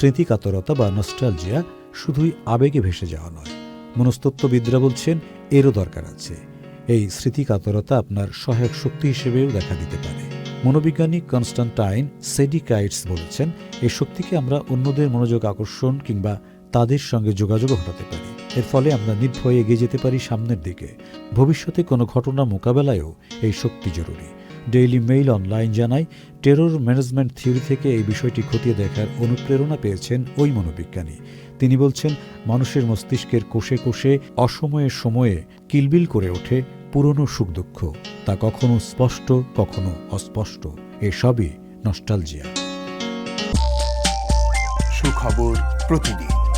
স্মৃতিকাতরতা বা নস্টালজিয়া শুধুই আবেগে ভেসে যাওয়া নয়। মনস্তত্ত্ববিদরা বলছেন, এরও দরকার আছে। এই স্মৃতিকাতরতা আপনার সহায়ক শক্তি হিসেবেও দেখা দিতে পারে। মনোবিজ্ঞানী কনস্টান্টাইন সেডিকাইটস বলেছেন, এই শক্তিকে আমরা অন্যদের মনোযোগ আকর্ষণ কিংবা তাদের সঙ্গে যোগাযোগ ঘটাতে পারি। এর ফলে আমরা নির্ভয়ে এগিয়ে যেতে পারি সামনের দিকে। ভবিষ্যতে কোনো ঘটনা মোকাবেলায়ও এই শক্তি জরুরি। ডেইলি মেইল অনলাইন জানায় টেরর ম্যানেজমেন্ট থিওরি থেকে এই বিষয়টি খতিয়ে দেখার অনুপ্রেরণা পেয়েছেন ওই মনোবিজ্ঞানী। তিনি বলছেন, মানুষের মস্তিষ্কের কোষে কোষে অসময়ে সময়ে কিলবিল করে ওঠে পুরনো সুখ দুঃখ তা কখনো স্পষ্ট, কখনো অস্পষ্ট। এসবই নস্টালজিয়া সুখবর প্রতিদিন।